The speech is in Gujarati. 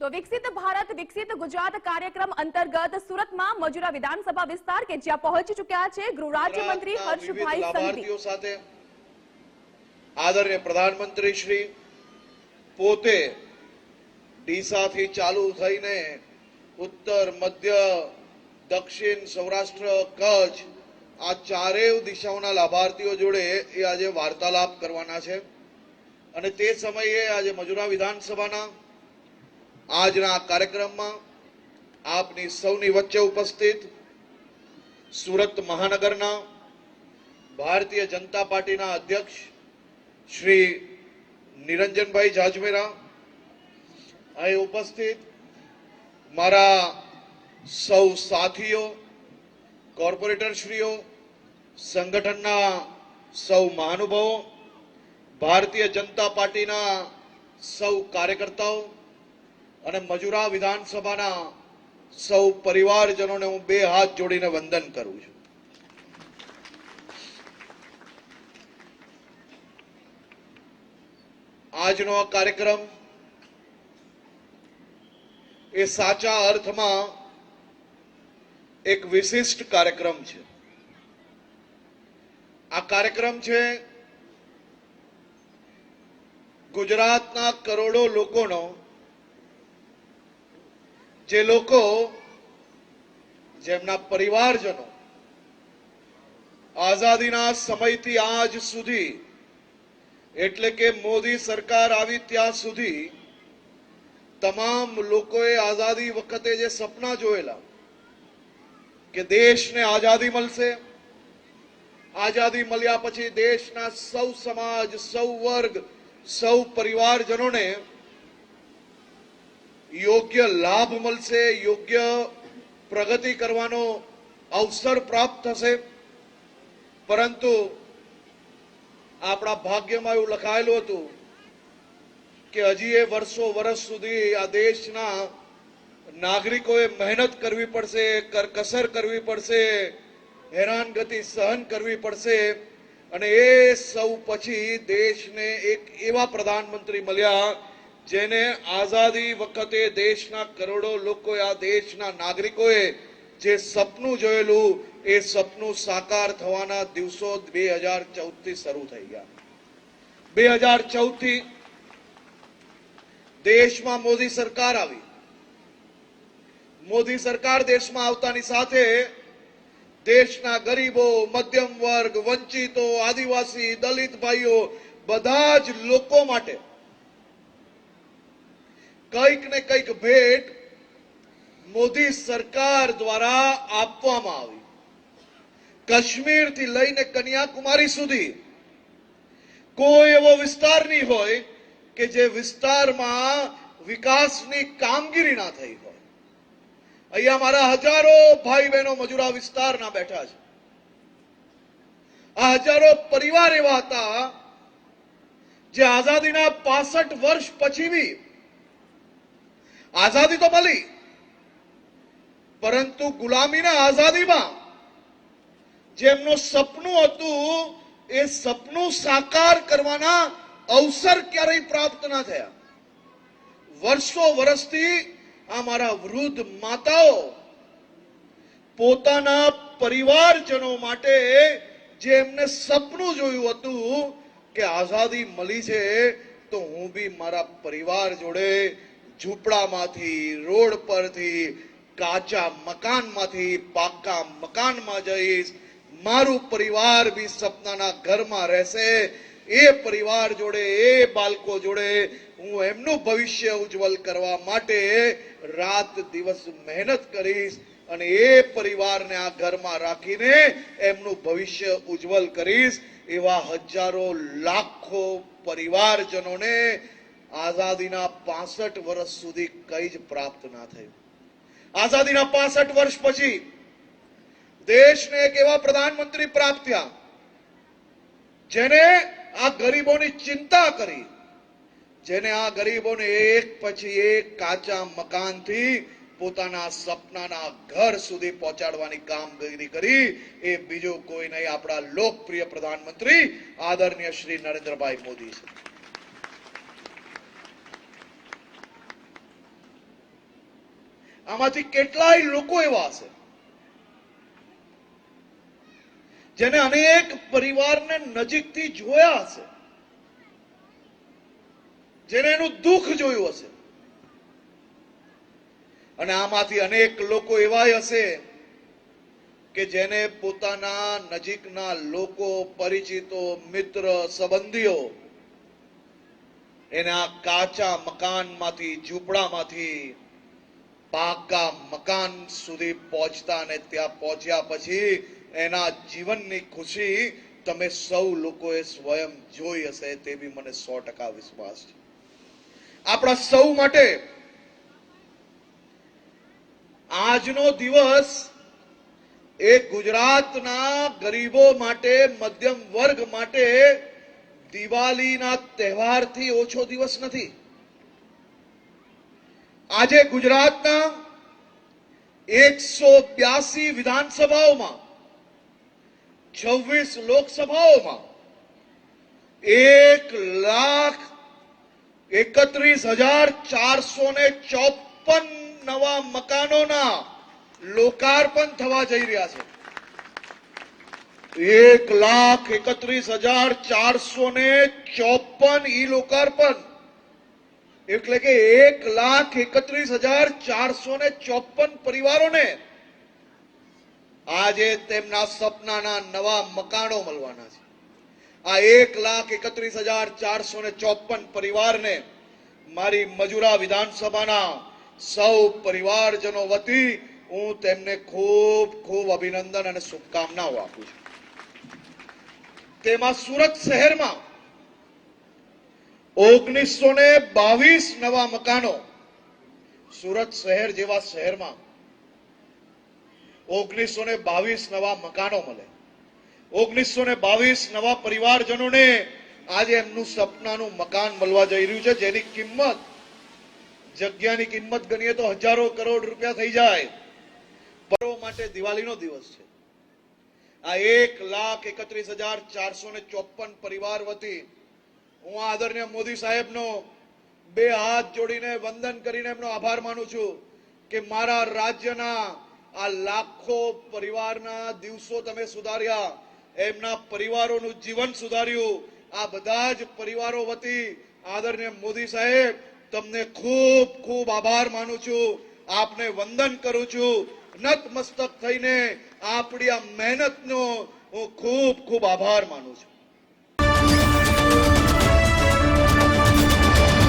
તો વિકસિત ભારત વિકસિત ગુજરાત કાર્યક્રમ અંતર્ગત સુરતમાં મજુરા વિધાનસભા વિસ્તાર કે જ્યાં પહોંચી ચૂક્યા છે ગૃહ રાજ્યમંત્રી હર્ષભાઈ સંઘવી સાથે આદરણીય પ્રધાનમંત્રી શ્રી પોતે ડીસાથી ચાલુ થઈને ઉત્તર મધ્ય દક્ષિણ સૌરાષ્ટ્ર કચ્છ આ ચારેય દિશાઓના લાભાર્થીઓ જોડે એ આજે વાર્તાલાપ કરવાના છે. અને તે સમયે આજે મજુરા વિધાનસભાના આજના કાર્યક્રમમાં આપની સૌની વચ્ચે ઉપસ્થિત સુરત મહાનગરના ભારતીય જનતા પાર્ટીના અધ્યક્ષ શ્રી નિરંજનભાઈ જાજમેરા, અહીં ઉપસ્થિત મારા સૌ સાથીઓ, કોર્પોરેટરશ્રીઓ, સંગઠનના સૌ મહાનુભાવો, ભારતીય જનતા પાર્ટીના સૌ કાર્યકર્તાઓ અને મજુરા વિધાનસભાના સૌ પરિવારજનોને હું બે હાથ જોડીને વંદન કરું છું. આજનો આ કાર્યક્રમ એ સાચા અર્થમાં એક વિશિષ્ટ કાર્યક્રમ છે. આ કાર્યક્રમ છે ગુજરાતના કરોડો લોકોનો જે લોકો જેમના પરિવારજનો આઝાદીના સમયથી આજ સુધી, એટલે કે મોદી સરકાર આવી ત્યાં સુધી, તમામ લોકોએ આઝાદી વખતે જે સપના જોયેલા કે દેશને આઝાદી મળશે, આઝાદી મળ્યા પછી દેશના સૌ સમાજ, સૌ વર્ગ, સૌ પરિવારજનોને યોગ્ય લાભ મળશે, યોગ્ય પ્રગતિ કરવાનો અવસર પ્રાપ્ત થશે. પરંતુ આપણા ભાગ્યમાં એવું લખાયેલું હતું કે હજી એ વર્ષો વર્ષ સુધી આ દેશના નાગરિકોએ મહેનત કરવી પડશે કરકસર કરવી પડશે, હેરાનગતિ સહન કરવી પડશે અને એ સૌ પછી દેશને એક એવા પ્રધાનમંત્રી મળ્યા જેને આઝાદી વખતે દેશના કરોડો લોકોએ, આ દેશના નાગરિકોએ જે સપનું જોયેલું, એ સપનું સાકાર થવાના દિવસો બે હજાર ચૌદથી શરૂ થઈ ગયા. બે હજાર ચૌદથી દેશમાં મોદી સરકાર આવી. મોદી સરકાર દેશમાં આવતાની સાથે દેશના ગરીબો, મધ્યમ વર્ગ, વંચિતો, આદિવાસી, દલિત ભાઈઓ, બધા જ લોકો માટે કંઈક ને કંઈક ભેટ મોદી સરકાર દ્વારા આપવામાં આવી. કાશ્મીરથી લઈને કન્યાકુમારી સુધી કોઈ એવો વિસ્તાર નહીં હોય કે જે વિસ્તારમાં વિકાસની કામગીરી ના થઈ હોય. અહીંયા મારા હજારો ભાઈ બહેનો મજૂરા વિસ્તારના બેઠા છે. આ હજારો પરિવાર એવા હતા જે આઝાદીના પાસઠ વર્ષ પછી બી આઝાદી તો મળી, પરંતુ ગુલામીના આઝાદીમાં, જેમનું સપનું હતું, એ સપનું સાકાર કરવાના અવસર ક્યારેય પ્રાપ્ત ના થયા. વર્ષો વર્ષથી આ મારા વૃદ્ધ માતાઓ પોતાના પરિવારજનો માટે જે એમને સપનું જોયું હતું કે આઝાદી મળી છે, તો હું બી મારા પરિવાર જોડે ઝૂંપડામાંથી, રોડ પરથી, કાચા મકાનમાંથી પાકા મકાનમાં જઈશ. મારું પરિવાર બી સપનાના ઘરમાં રહેશે. એ પરિવાર જોડે, એ બાળકો જોડે હું એમનું ભવિષ્ય ઉજ્જવલ કરવા માટે રાત દિવસ મહેનત કરીશ અને એ પરિવારને આ ઘરમાં રાખીને એમનું ભવિષ્ય ઉજ્જવલ કરીશ. એવા હજારો લાખો પરિવારજનોને આઝાદીના પાસઠ વર્ષ સુધી કઈ જ પ્રાપ્ત ના થયું. આઝાદીના પાસઠ વર્ષ પછી દેશને એક એવા પ્રધાનમંત્રી પ્રાપ્ત જેને આ ગરીબોની ચિંતા કરી, જેને આ ગરીબોને એક પછી એક કાચા મકાનથી પોતાના સપનાના ઘર સુધી પહોંચાડવાની કામગીરી કરી, એ બીજો કોઈ નહીં. આપણા લોકપ્રિય પ્રધાનમંત્રી આદરણીય શ્રી નરેન્દ્રભાઈ મોદી છે. આમાંથી કેટલાય લોકો એવા હશે. જેને અનેક પરિવારને નજીકથી જોયા હશે. જેને એનું દુઃખ જોયું હશે. અને આમાંથી અનેક લોકો એવાય હશે કે જેને પોતાના નજીકના લોકો, પરિચિતો, મિત્ર, સંબંધીઓ એના કાચા મકાનમાંથી, ઝૂંપડામાંથી પાકા મકાન સુધી પહોંચતા અને ત્યાં પહોંચ્યા પછી એના જીવનની ખુશી તમે સૌ લોકોએ સ્વયં જોઈ હશે તે બી મને સો ટકા વિશ્વાસ છે. આપણા સૌ માટે આજનો દિવસ એ ગુજરાતના ગરીબો માટે, મધ્યમ વર્ગ માટે દિવાળીના તહેવારથી ઓછો દિવસ નથી. આજે ગુજરાતના એકસો બ્યાસી વિધાનસભાઓમાં, છવ્વીસ લોકસભાઓમાં એક લાખ એકત્રીસ હજાર ચારસો ને ચોપન નવા મકાનોના લોકાર્પણ થવા જઈ રહ્યા છે. એક લાખ એકત્રીસ હજાર ચારસો ને ચોપન ઈ લોકાર્પણ એટલે કે એક લાખ એકત્રીસ હજાર ચારસો ને ચોપન પરિવારોને આજે તેમના સપનાના નવા મકાનો મળવાના છે. આ એક લાખ એકત્રીસ હજાર ચારસો ને ચોપન પરિવારને મારી મજુરા વિધાનસભાના સૌ પરિવારજનો વતી હું તેમને ખૂબ ખૂબ અભિનંદન અને શુભકામનાઓ આપું છું. તેમાં સુરત શહેરમાં ઓગણીસો ને બાવીસ નવા મકાનો સુરત શહેર જેવા શહેરમાં ઓગણીસો ને બાવીસ નવા મકાનો મળે. ઓગણીસો ને બાવીસ નવા પરિવારજનોને આજે એમનું સપનાનું મકાન મળવા જઈ રહ્યું છે. જેની કિંમત, જગ્યાની કિંમત ગણીએ તો હજારો કરોડ રૂપિયા થઈ જાય. પરો માટે દિવાળીનો દિવસ છે. આ એક લાખ એકત્રીસ હજાર ચારસો ને ચોપન પરિવાર વતી હું આદરણીય મોદી સાહેબનો બે હાથ જોડીને વંદન કરીને એમનો આભાર માનું છું કે મારા રાજ્યના આ લાખો પરિવારના દિવસો તમે સુધાર્યા, એમના પરિવારોનું જીવન સુધાર્યું, આ બધા જ પરિવારો વતી આદરણીય મોદી સાહેબ, તમને ખૂબ ખૂબ આભાર માનું છું, આપને વંદન કરું છું, નતમસ્તક થઈને આપણી આ મહેનતનો હું ખૂબ ખૂબ આભાર માનું છું.